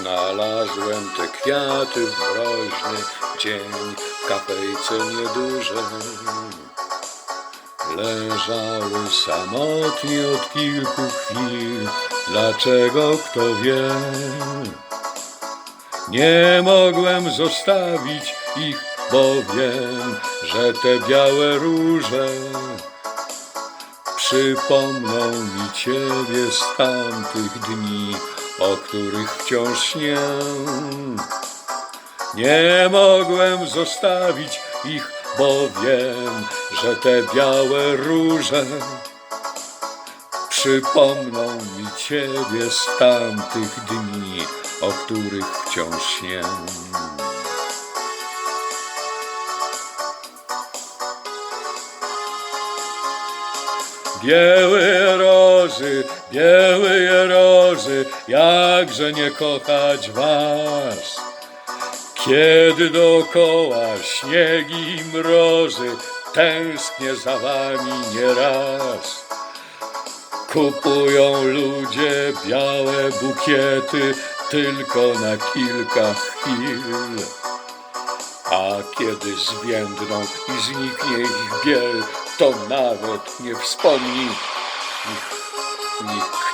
Znalazłem te kwiaty w mroźny dzień w kafejce niedużej. Leżały samotnie od kilku chwil, dlaczego kto wie. Nie mogłem zostawić ich, bo wiem, że te białe róże przypomną mi ciebie z tamtych dni, o których wciąż śnię. Nie mogłem zostawić ich, bo wiem, że te białe róże przypomną mi ciebie z tamtych dni, o których wciąż śnię. Białe rozy, białe rozy, jakże nie kochać was. Kiedy dookoła śniegi i mrozy, tęsknię za wami nieraz. Kupują ludzie białe bukiety tylko na kilka chwil. A kiedy zwiędną i zniknie ich biel, to nawet nie wspomni ich nikt.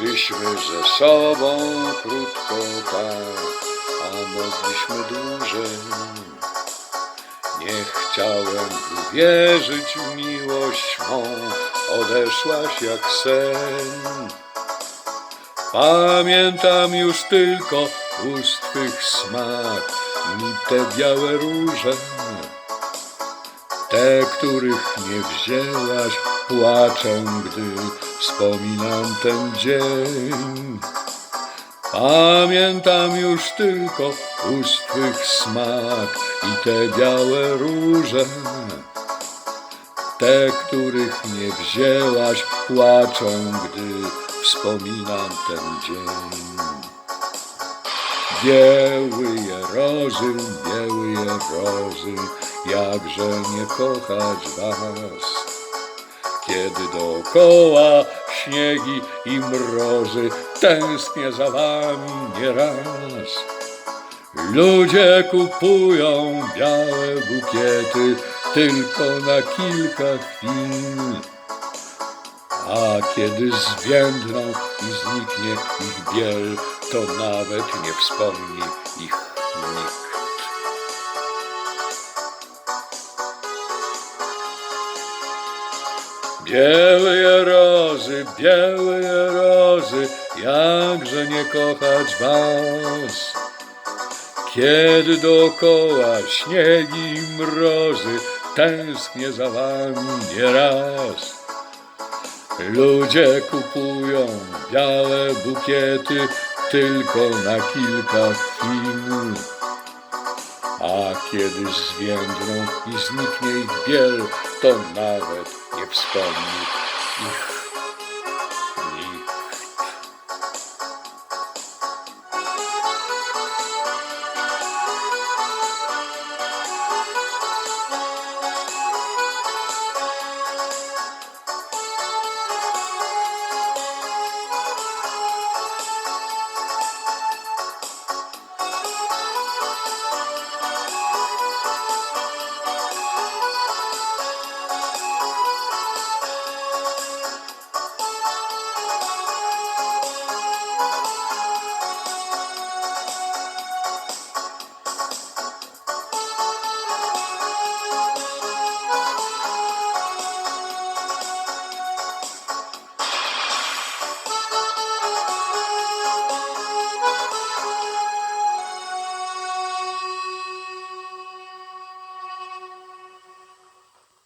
Szliśmy ze sobą krótko tak, a mogliśmy dłużej. Nie chciałem uwierzyć w miłość mą, odeszłaś jak sen. Pamiętam już tylko ust twych smak i te białe róże. Te, których nie wzięłaś, płaczę, gdy wspominam ten dzień. Pamiętam już tylko ust twych smak i te białe róże. Te, których nie wzięłaś, płaczą, gdy wspominam ten dzień. Białe rozy, białe rozy, jakże nie kochać was. Kiedy dookoła śniegi i mrozy, tęsknię za wami nieraz. Ludzie kupują białe bukiety tylko na kilka chwil. A kiedy zwiędną i zniknie ich biel, to nawet nie wspomni ich Białe rozy, białe rozy, jakże nie kochać was. Kiedy dookoła śniegi i mrozy, tęsknię za wami nieraz. Ludzie kupują białe bukiety tylko na kilka chwil. A kiedy zwiędną i zniknie ich biel, to nawet nie wspomni ich